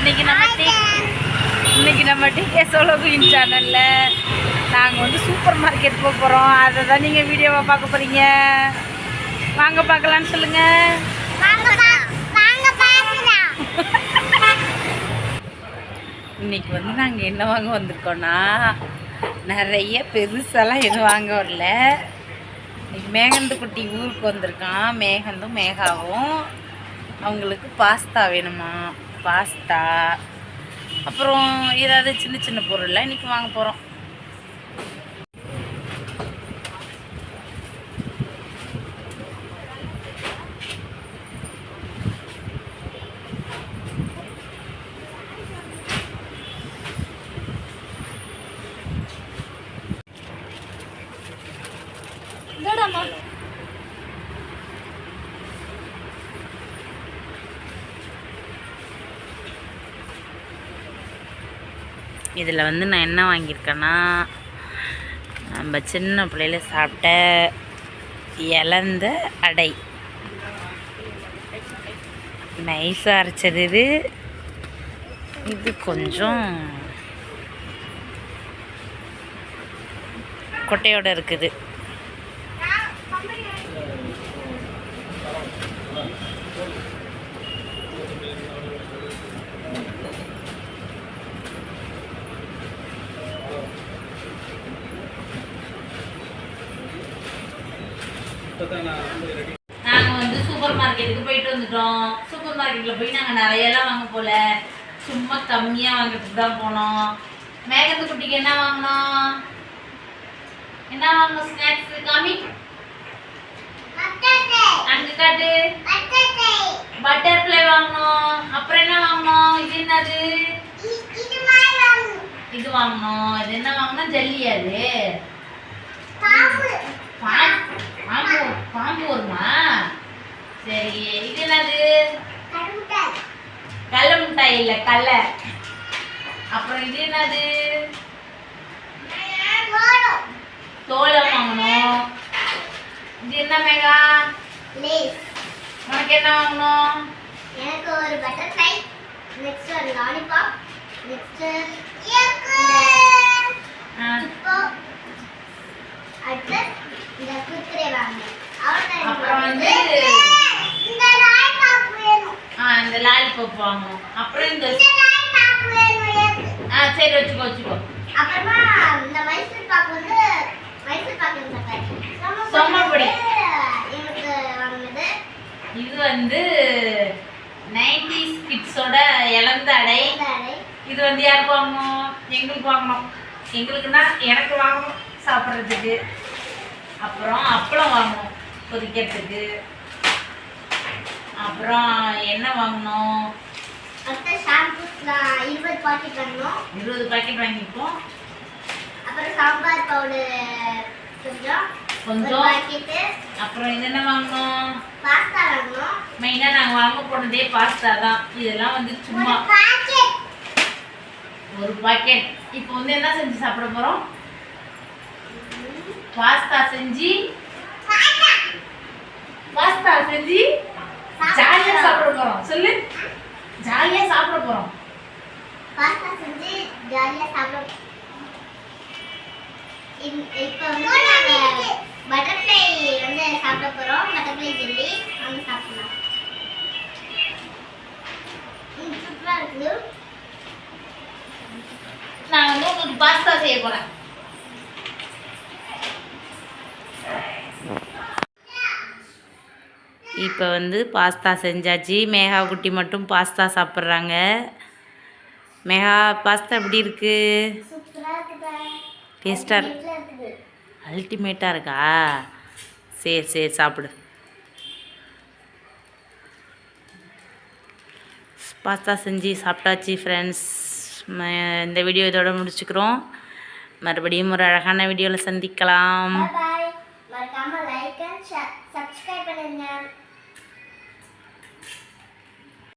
இன்னைக்கு நம்ம டீ இன்னைக்கு நம்ம டிகே சோலோ சேனலில் நாங்கள் வந்து சூப்பர் மார்க்கெட் போக போகிறோம் அதை தான் நீங்கள் வீடியோவை பார்க்க போகிறீங்க வாங்க பார்க்கலான்னு சொல்லுங்கள் இன்னைக்கு வந்து நாங்கள் என்ன வாங்க வந்திருக்கோன்னா நிறைய பெருசாலாம் எதுவும் வாங்க வரல. இன்னைக்கு மேகந்து குட்டி ஊருக்கு வந்திருக்கான். மேகந்தும் மேகாவும். அவங்களுக்கு பாஸ்தா வேணுமா? பாஸ்தா அப்புறம் ஏதாவது சின்ன சின்ன பொருள்லாம் இன்னைக்கு வாங்க போகிறோம் இதில் வந்து நான் என்ன வாங்கியிருக்கேன்னா நம்ம சின்ன பிள்ளையில சாப்பிட்ட இலந்த அடை. நைஸாக அரைச்சது இது. இது கொஞ்சம் கொட்டையோட இருக்குது. நாங்கள் வந்து சூப்பர் மார்க்கெட்டுக்கு போயிட்டு வந்துட்டோம். சூப்பர் மார்க்கெட்டில் போய் நாங்கள் நிறையெல்லாம் வாங்க போல. சும்மா கம்மியாக வாங்குறதுக்கு தான் போனோம். மேகத்து குட்டிக்கு என்ன வாங்கினோம்? என்ன வாங்கணும் ஸ்நாக்ஸ் காமி? அங்கே காட்டு. பட்டர்ஃப்ளை வாங்கினோம். அப்புறம் என்ன வாங்கினோம்? இது என்னது? இது வாங்கினோம். இது என்ன வாங்கினோம்? ஜல்லியா அது. பாம்பு. பாம்பு வருமா? சரி இது என்னது? கடல மிட்டாய் இல்லை கடல அப்புறம் இது என்னது? தோலம் வாங்கணும். இது என்ன மேகா? உனக்கு என்ன வாங்கணும்? எனக்கு ஒரு பட்டர்ஃப்ளை நெக்ஸ்ட் ஒரு லாலிபாப் நெக்ஸ்ட் அடுத்து இந்த குர்குரே வாங்கினேன் வந்து ஆ இந்த லாலிபாப் வாங்கணும். அப்புறம் இந்த. ஆ சரி வச்சுக்கோ வச்சுக்கோ. அப்புறமா இந்த மைசூர் பாக்கு வந்து மைசூர் பாக்கு மிட்டாய் சோமாப்பொடி. எனக்கு வாங்கினது. இது வந்து நைன்டிஸ் கிட்ஸோட இழந்த அடை. இது வந்து யாருக்கு வாங்கணும்? எங்களுக்கு வாங்கணும். எங்களுக்குன்னா எனக்கு வாங்கணும் சாப்பிட்றதுக்கு. அப்புறம் அப்பளம் வாங்கணும். கொதிக்கிறதுக்கு. அப்புறம் என்ன வாங்கணும்? அடுத்து ஷாம்பூஸ் நான் இருபது பாக்கெட் வாங்கினோம் இருபது பாக்கெட் வாங்கிப்போம் அப்புறம் சாம்பார் பவுடர் கொஞ்சம். கொஞ்சம். பாக்கெட்டு அப்புறம் இது என்ன வாங்கணும்? பாஸ்தா வாங்கினோம் மெயினாக நாங்கள் வாங்க போனதே பாஸ்தா தான். இதெல்லாம் வந்து சும்மா ஒரு பாக்கெட் இப்போ வந்து என்ன செஞ்சு சாப்பிட போகிறோம் பாஸ்தா செஞ்சு பாஸ்தா செஞ்சு ஜாலியாக சாப்பிட போகிறோம் சொல்லு. ஜாலியாக சாப்பிட போகிறோம் பாஸ்தா செஞ்சு ஜாலியா சாப்பிட இப்- இப்போ வந்து நாங்க பட்டர்ஃப்ளை வந்து சாப்பிட போறோம். பட்டர்ஃப்ளை ஜெல்லி வாங்க சாப்பிடலாம். ம், சூப்பரா இருக்குது நான் வந்து உங்களுக்கு பாஸ்தா செய்ய போகிறேன் இப்போ வந்து பாஸ்தா செஞ்சாச்சு. மேகா குட்டி மட்டும் பாஸ்தா சாப்பிட்றாங்க. மேகா பாஸ்தா எப்படி இருக்கு? டேஸ்டாக இருக்கு. அல்டிமேட்டாக இருக்கா? சரி சரி சாப்பிடு. பாஸ்தா செஞ்சு சாப்பிட்டாச்சு ஃப்ரெண்ட்ஸ் இந்த வீடியோ இதோட முடிச்சுக்கிறோம். மறுபடியும் ஒரு அழகான வீடியோவில் சந்திக்கலாம்.